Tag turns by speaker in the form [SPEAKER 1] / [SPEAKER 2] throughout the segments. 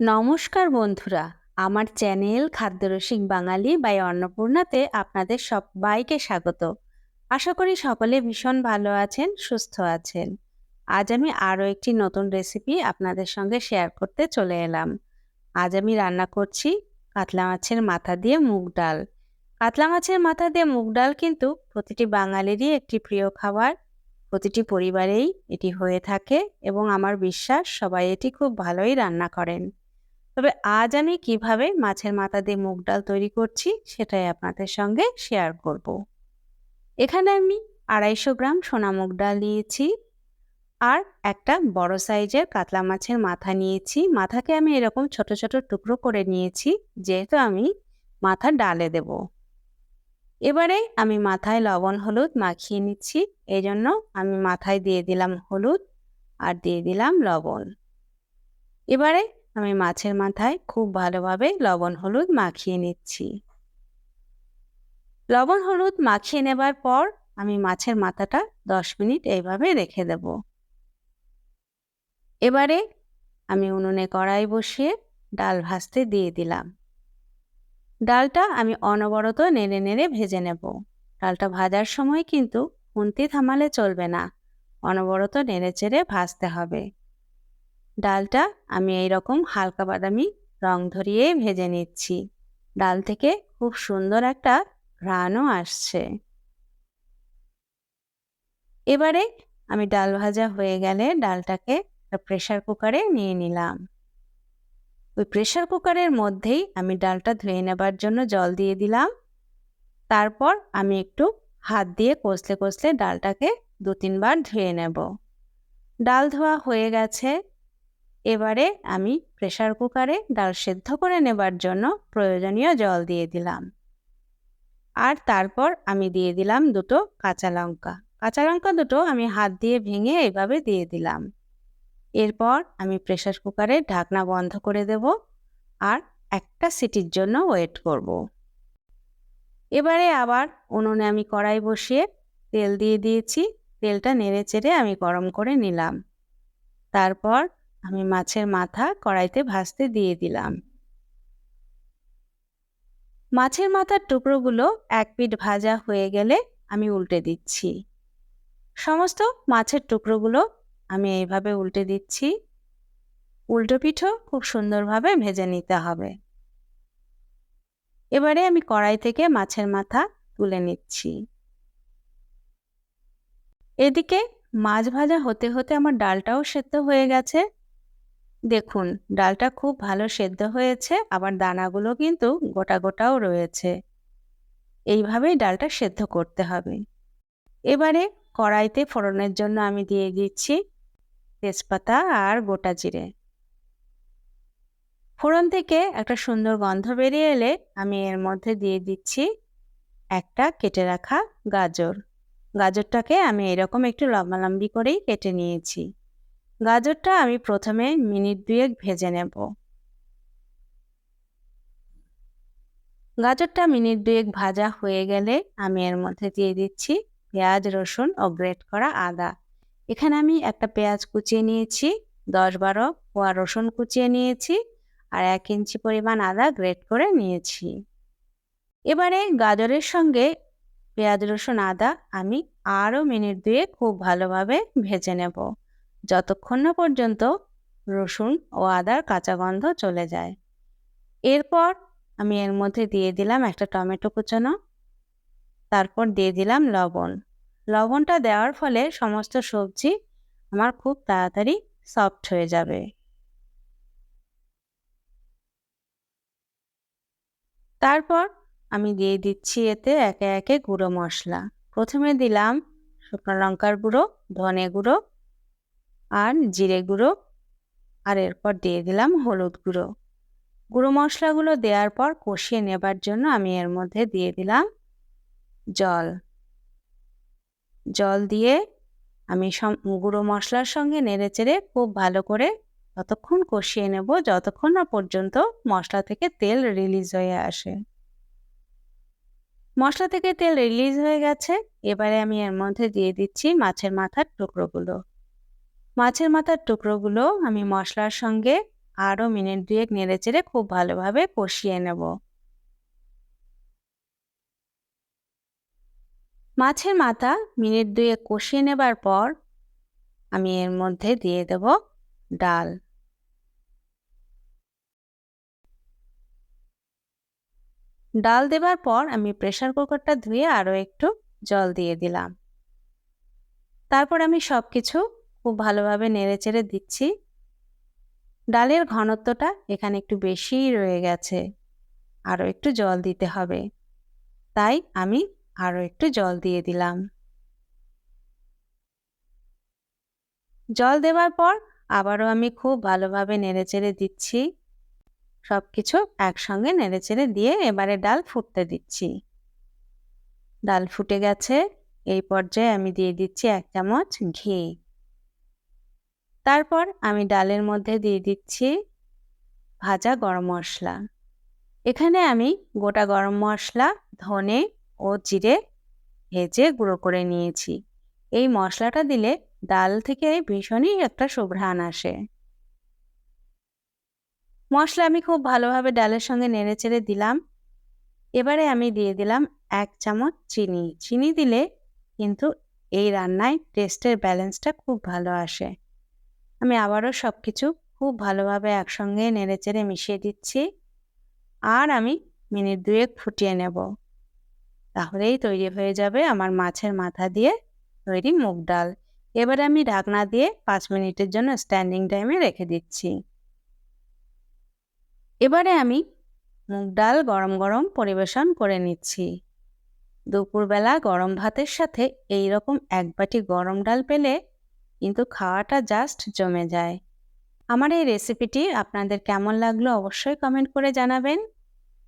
[SPEAKER 1] নমস্কার বন্ধুরা, আমার চ্যানেল খাদ্যরসিক বাঙালি বাই অন্নপূর্ণাতে আপনাদের সবাইকে স্বাগত। আশা করি সকলে ভীষণ ভালো আছেন, সুস্থ আছেন। আজ আমি আরও একটি নতুন রেসিপি আপনাদের সঙ্গে শেয়ার করতে চলে এলাম। আজ আমি রান্না করছি কাতলা মাছের মাথা দিয়ে মুগ ডাল। কাতলা মাছের মাথা দিয়ে মুগ ডাল কিন্তু প্রতিটি বাঙালিরই একটি প্রিয় খাবার, প্রতিটি পরিবারেই এটি হয়ে থাকে এবং আমার বিশ্বাস সবাই এটি খুব ভালোই রান্না করেন। তবে আজ আমি কীভাবে মাছের মাথা দিয়ে মুগ ডাল তৈরি করছি সেটাই আপনাদের সঙ্গে শেয়ার করব। এখানে আমি আড়াইশো গ্রাম সোনা মুগ ডাল নিয়েছি আর একটা বড় সাইজের কাতলা মাছের মাথা নিয়েছি। মাথাকে আমি এরকম ছোট ছোট টুকরো করে নিয়েছি, যেহেতু আমি মাথা ডালে দেব। এবারে আমি মাথায় লবণ হলুদ মাখিয়ে নিচ্ছি এই জন্য আমি মাথায় দিয়ে দিলাম হলুদ আর দিয়ে দিলাম লবণ। এবারে আমি মাছের মাথায় খুব ভালোভাবে লবণ, হলুদ মাখিয়ে নিচ্ছি। লবণ, হলুদ মাখিয়ে নেবার পর আমি মাছের মাথাটা দশ মিনিট এইভাবে রেখে দেব। এবারে আমি উনুনে কড়াই বসিয়ে ডাল ভাজতে দিয়ে দিলাম। ডালটা আমি অনবরত নেড়ে নেড়ে ভেজে নেব। ডালটা ভাজার সময় কিন্তু খুন্তি থামালে চলবে না। অনবরত নেড়ে চেড়ে ভাজতে হবে। ডালটা আমি এই রকম হালকা বাদামি রং ধরিয়ে ভেজে নিচ্ছি। ডাল থেকে খুব সুন্দর একটা ঘ্রাণও আসছে। এবারে আমি ডাল ভাজা হয়ে গেলে ডালটাকে প্রেশার কুকারে নিয়ে নিলাম। ওই প্রেশার কুকারের মধ্যেই আমি ডালটা ধুয়ে নেবার জন্য জল দিয়ে দিলাম। তারপর আমি একটু হাত দিয়ে কষলে কষলে ডালটাকে দু তিনবার ধুয়ে নেব। ডাল ধোয়া হয়ে গেছে। এবারে আমি প্রেশার কুকারে ডাল সেদ্ধ করে নেবার জন্য প্রয়োজনীয় জল দিয়ে দিলাম। আর তারপর আমি দিয়ে দিলাম দুটো কাঁচা লঙ্কা। কাঁচা লঙ্কা দুটো আমি হাত দিয়ে ভেঙে এভাবে দিয়ে দিলাম। এরপর আমি প্রেশার কুকারে ঢাকনা বন্ধ করে দেব আর একটা সিটির জন্য ওয়েট করব। এবারে আবার উনুনে আমি কড়াই বসিয়ে তেল দিয়ে দিয়েছি। তেলটা নেড়ে চেড়ে আমি গরম করে নিলাম। তারপর আমি মাছের মাথা কড়াইতে ভাজতে দিয়ে দিলাম। মাছের মাথার টুকরোগুলো এক পিঠ ভাজা হয়ে গেলে আমি উল্টে দিচ্ছি। সমস্ত মাছের টুকরোগুলো আমি এইভাবে উল্টে দিচ্ছি। উল্টো পিঠও খুব সুন্দরভাবে ভেজে নিতে হবে। এবারে আমি কড়াই থেকে মাছের মাথা তুলে নিচ্ছি। এদিকে মাছ ভাজা হতে হতে আমার ডালটাও সেদ্ধ হয়ে গেছে। দেখুন, ডালটা খুব ভালো সেদ্ধ হয়েছে, আবার দানাগুলো কিন্তু গোটা গোটাও রয়েছে। এইভাবেই ডালটা সেদ্ধ করতে হবে। এবারে কড়াইতে ফোড়নের জন্য আমি দিয়ে দিচ্ছি তেজপাতা আর গোটা জিরে। ফোড়ন থেকে একটা সুন্দর গন্ধ বেরিয়ে এলে আমি এর মধ্যে দিয়ে দিচ্ছি একটা কেটে রাখা গাজর। গাজরটাকে আমি এরকম একটু লম্বালম্বি করেই কেটে নিয়েছি। গাজরটা আমি প্রথমে মিনিট দুয়েক ভেজে নেব। গাজরটা মিনিট দুয়েক ভাজা হয়ে গেলে আমি এর মধ্যে দিয়ে দিচ্ছি পেঁয়াজ, রসুন ও গ্রেট করা আদা। এখানে আমি একটা পেঁয়াজ কুচিয়ে নিয়েছি, দশ বারো কোয়া রসুন কুচিয়ে নিয়েছি আর এক ইঞ্চি পরিমাণ আদা গ্রেট করে নিয়েছি। এবারে গাজরের সঙ্গে পেঁয়াজ, রসুন, আদা আমি আরও মিনিট দুয়ে খুব ভালোভাবে ভেজে নেব। যতক্ষণ না পর্যন্ত রসুন ও আদার কাঁচা গন্ধ চলে যায়। এরপর আমি এর মধ্যে দিয়ে দিলাম একটা টমেটো কুচানো। তারপর দিয়ে দিলাম লবণ। লবণটা দেওয়ার ফলে সমস্ত সবজি আমার খুব তাড়াতাড়ি সফট হয়ে যাবে। তারপর আমি দিয়ে দিচ্ছি এতে একে একে গুঁড়ো মশলা। প্রথমে দিলাম শুকনো লঙ্কার গুঁড়ো, ধনে গুঁড়ো আর জিরে গুঁড়ো। আর এরপর দিয়ে দিলাম হলুদ গুঁড়ো। গুঁড়ো মশলাগুলো দেওয়ার পর কষিয়ে নেবার জন্য আমি এর মধ্যে দিয়ে দিলাম জল। জল দিয়ে আমি গুঁড়ো মশলার সঙ্গে নেড়ে চেড়ে খুব ভালো করে ততক্ষণ কষিয়ে নেব যতক্ষণ না পর্যন্ত মশলা থেকে তেল রিলিজ হয়ে আসে। মশলা থেকে তেল রিলিজ হয়ে গেছে। এবারে আমি এর মধ্যে দিয়ে দিচ্ছি মাছের মাথার টুকরোগুলো। মাছের মাথার টুকরোগুলো আমি মশলার সঙ্গে আরও মিনিট দুয়েক নেড়েচেড়ে খুব ভালোভাবে কষিয়ে নেব। মাছের মাথা মিনিট দুয়েক কষিয়ে নেবার পর আমি এর মধ্যে দিয়ে দেব ডাল। ডাল দেবার পর আমি প্রেসার কুকারটা ধুয়ে আরও একটু জল দিয়ে দিলাম। তারপর আমি সব কিছু খুব ভালোভাবে নেড়েচেড়ে দিচ্ছি। ডালের ঘনত্বটা এখানে একটু বেশিই রয়ে গেছে। আরও একটু জল দিতে হবে। তাই আমি আরও একটু জল দিয়ে দিলাম। জল দেওয়ার পর আবারও আমি খুব ভালোভাবে নেড়েচেড়ে দিচ্ছি। সব কিছু একসঙ্গে নেড়েচেড়ে দিয়ে এবারে ডাল ফুটতে দিচ্ছি। ডাল ফুটে গেছে। এই পর্যায়ে আমি দিয়ে দিচ্ছি এক চামচ ঘি। তারপর আমি ডালের মধ্যে দিয়ে দিচ্ছি ভাজা গরম মশলা। এখানে আমি গোটা গরম মশলা, ধনে ও জিরে ভেজে গুঁড়ো করে নিয়েছি। এই মশলাটা দিলে ডাল থেকে ভীষণই একটা সুঘ্রাণ আসে। মশলা আমি খুব ভালোভাবে ডালের সঙ্গে নেড়েচেড়ে দিলাম। এবারে আমি দিয়ে দিলাম এক চামচ চিনি। চিনি দিলে কিন্তু এই রান্নায় টেস্টের ব্যালেন্সটা খুব ভালো আসে। আমি আবারও সব কিছু খুব ভালোভাবে একসঙ্গে নেড়েচেড়ে মিশিয়ে দিচ্ছি। আর আমি মিনিট দুয়েক ফুটিয়ে নেব। তাহলেই তৈরি হয়ে যাবে আমার মাছের মাথা দিয়ে তৈরি মুগ ডাল। এবারে আমি ঢাকনা দিয়ে পাঁচ মিনিটের জন্য স্ট্যান্ডিং টাইমে রেখে দিচ্ছি। এবারে আমি মুগ ডাল গরম গরম পরিবেশন করে নিচ্ছি। দুপুরবেলা গরম ভাতের সাথে এই রকম এক বাটি গরম ডাল পেলে কিন্তু খাওয়াটা জাস্ট জমে যায়। আমার এই রেসিপিটি আপনাদের কেমন লাগল অবশ্যই কমেন্ট করে জানাবেন।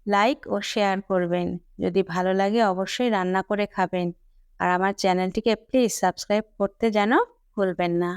[SPEAKER 1] লাইক ও শেয়ার করবেন। যদি ভালো লাগে অবশ্যই রান্না করে খাবেন। আর আমার চ্যানেলটিকে প্লিজ সাবস্ক্রাইব করতে যেন ভুলবেন না।